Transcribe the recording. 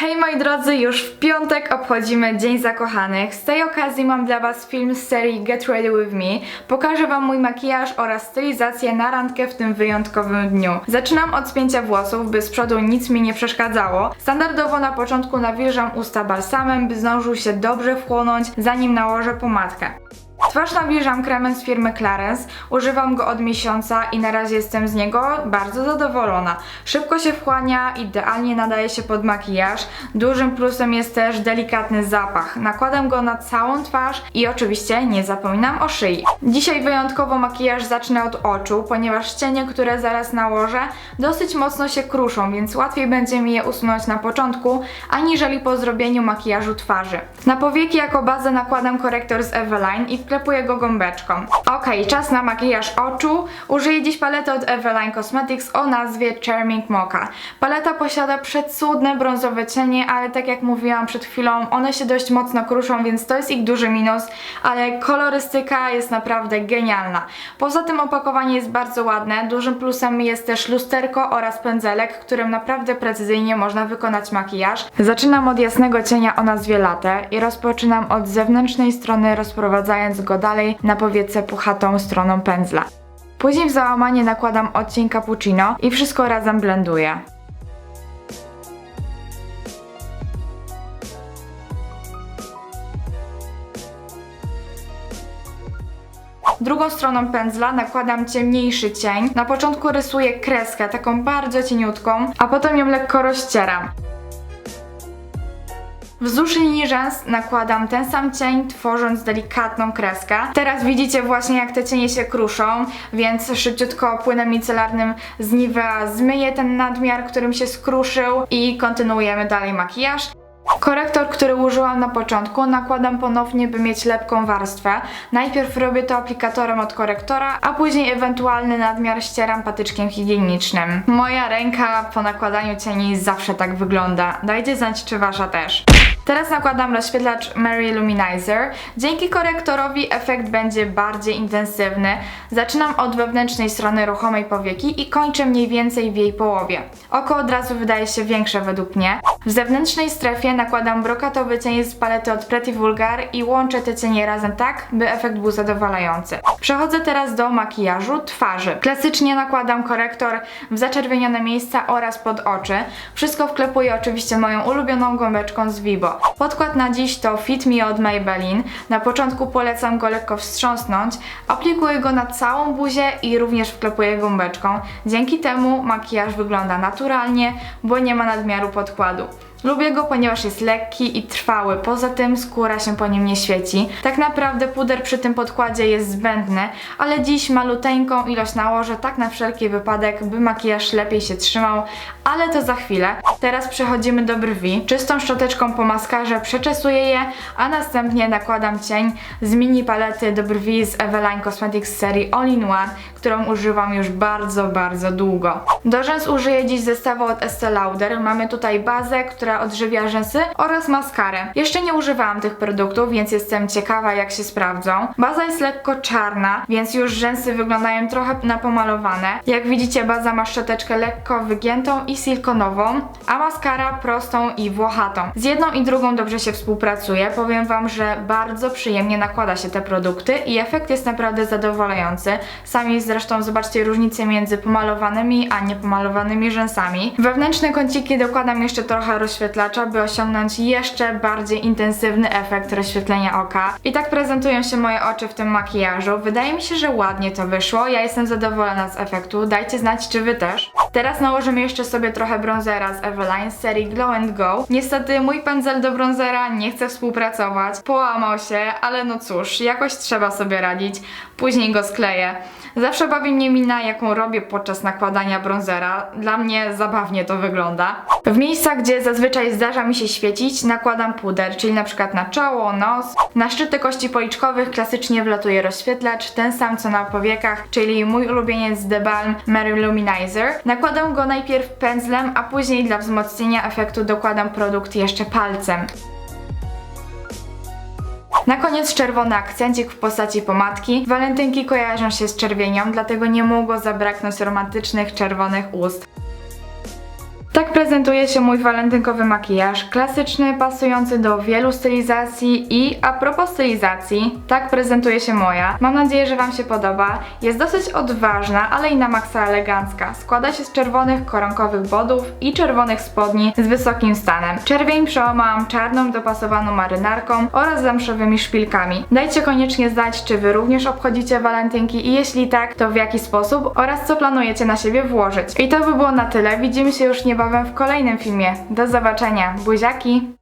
Hej moi drodzy, już w piątek obchodzimy Dzień Zakochanych. Z tej okazji mam dla Was film z serii Get Ready With Me. Pokażę Wam mój makijaż oraz stylizację na randkę w tym wyjątkowym dniu. Zaczynam od spięcia włosów, by z przodu nic mi nie przeszkadzało. Standardowo na początku nawilżam usta balsamem, by zdążył się dobrze wchłonąć, zanim nałożę pomadkę. Twarz nawilżam kremem z firmy Clarence. Używam go od miesiąca i na razie jestem z niego bardzo zadowolona. Szybko się wchłania, idealnie nadaje się pod makijaż. Dużym plusem jest też delikatny zapach. Nakładam go na całą twarz i oczywiście nie zapominam o szyi. Dzisiaj wyjątkowo makijaż zacznę od oczu, ponieważ cienie, które zaraz nałożę, dosyć mocno się kruszą, więc łatwiej będzie mi je usunąć na początku, aniżeli po zrobieniu makijażu twarzy. Na powieki jako bazę nakładam korektor z Eveline i wklepuję go gąbeczką. Ok, czas na makijaż oczu. Użyję dziś palety od Eveline Cosmetics o nazwie Charming Mocha. Paleta posiada przecudne brązowe cienie, ale tak jak mówiłam przed chwilą, one się dość mocno kruszą, więc to jest ich duży minus, ale kolorystyka jest naprawdę genialna. Poza tym opakowanie jest bardzo ładne. Dużym plusem jest też lusterko oraz pędzelek, którym naprawdę precyzyjnie można wykonać makijaż. Zaczynam od jasnego cienia o nazwie Latte i rozpoczynam od zewnętrznej strony, rozprowadzając go dalej na powiece puchatą stroną pędzla. Później w załamanie nakładam odcień cappuccino i wszystko razem blenduję. Drugą stroną pędzla nakładam ciemniejszy cień. Na początku rysuję kreskę, taką bardzo cieniutką, a potem ją lekko rozcieram. Wzdłuż rzęs nakładam ten sam cień, tworząc delikatną kreskę. Teraz widzicie właśnie jak te cienie się kruszą, więc szybciutko płynem micelarnym z Nivea zmyję ten nadmiar, którym się skruszył i kontynuujemy dalej makijaż. Korektor, który użyłam na początku, nakładam ponownie, by mieć lepką warstwę. Najpierw robię to aplikatorem od korektora, a później ewentualny nadmiar ścieram patyczkiem higienicznym. Moja ręka po nakładaniu cieni zawsze tak wygląda. Dajcie znać, czy wasza też. Teraz nakładam rozświetlacz Mary Luminizer. Dzięki korektorowi efekt będzie bardziej intensywny. Zaczynam od wewnętrznej strony ruchomej powieki i kończę mniej więcej w jej połowie. Oko od razu wydaje się większe według mnie. W zewnętrznej strefie nakładam brokatowy cień z palety od Pretty Vulgar i łączę te cienie razem tak, by efekt był zadowalający. Przechodzę teraz do makijażu twarzy. Klasycznie nakładam korektor w zaczerwienione miejsca oraz pod oczy. Wszystko wklepuję oczywiście moją ulubioną gąbeczką z Vibo. Podkład na dziś to Fit Me od Maybelline. Na początku polecam go lekko wstrząsnąć, aplikuję go na całą buzię i również wklepuję gąbeczką. Dzięki temu makijaż wygląda naturalnie, bo nie ma nadmiaru podkładu. Lubię go, ponieważ jest lekki i trwały. Poza tym skóra się po nim nie świeci. Tak naprawdę puder przy tym podkładzie jest zbędny, ale dziś maluteńką ilość nałożę tak na wszelki wypadek, by makijaż lepiej się trzymał, ale to za chwilę. Teraz przechodzimy do brwi. Czystą szczoteczką po maskarze przeczesuję je, a następnie nakładam cień z mini palety do brwi z Eveline Cosmetics serii All in One, którą używam już bardzo, bardzo długo. Do rzęs użyję dziś zestawu od Estee Lauder. Mamy tutaj bazę, która odżywia rzęsy oraz maskarę. Jeszcze nie używałam tych produktów, więc jestem ciekawa jak się sprawdzą. Baza jest lekko czarna, więc już rzęsy wyglądają trochę napomalowane. Jak widzicie baza ma szczoteczkę lekko wygiętą i silikonową, a maskara prostą i włochatą. Z jedną i drugą dobrze się współpracuje. Powiem Wam, że bardzo przyjemnie nakłada się te produkty i efekt jest naprawdę zadowalający. Sami zresztą zobaczcie różnicę między pomalowanymi a niepomalowanymi rzęsami. Wewnętrzne kąciki dokładam jeszcze trochę rozświetlacza, by osiągnąć jeszcze bardziej intensywny efekt rozświetlenia oka. I tak prezentują się moje oczy w tym makijażu. Wydaje mi się, że ładnie to wyszło. Ja jestem zadowolona z efektu. Dajcie znać, czy Wy też. Teraz nałożymy jeszcze sobie trochę bronzera z Eveline z serii Glow and Go. Niestety mój pędzel do bronzera nie chce współpracować. Połamał się, ale no cóż, jakoś trzeba sobie radzić. Później go skleję. Zawsze bawi mnie mina, jaką robię podczas nakładania bronzera. Dla mnie zabawnie to wygląda. W miejscach, gdzie zazwyczaj zdarza mi się świecić, nakładam puder, czyli na przykład na czoło, nos. Na szczyty kości policzkowych klasycznie wlatuje rozświetlacz, ten sam co na powiekach, czyli mój ulubieniec The Balm Mary Luminizer. Nakładam go najpierw pędzlem, a później dla wzmocnienia efektu dokładam produkt jeszcze palcem. Na koniec czerwony akcencik w postaci pomadki. Walentynki kojarzą się z czerwienią, dlatego nie mogło zabraknąć romantycznych czerwonych ust. Tak prezentuje się mój walentynkowy makijaż, klasyczny, pasujący do wielu stylizacji i a propos stylizacji, tak prezentuje się moja. Mam nadzieję, że Wam się podoba. Jest dosyć odważna, ale i na maksa elegancka. Składa się z czerwonych koronkowych bodów i czerwonych spodni z wysokim stanem. Czerwień przełamałam czarną, dopasowaną marynarką oraz zamszowymi szpilkami. Dajcie koniecznie znać, czy Wy również obchodzicie walentynki i jeśli tak, to w jaki sposób oraz co planujecie na siebie włożyć. I to by było na tyle. Widzimy się już niebawem w kolejnym filmie. Do zobaczenia. Buziaki!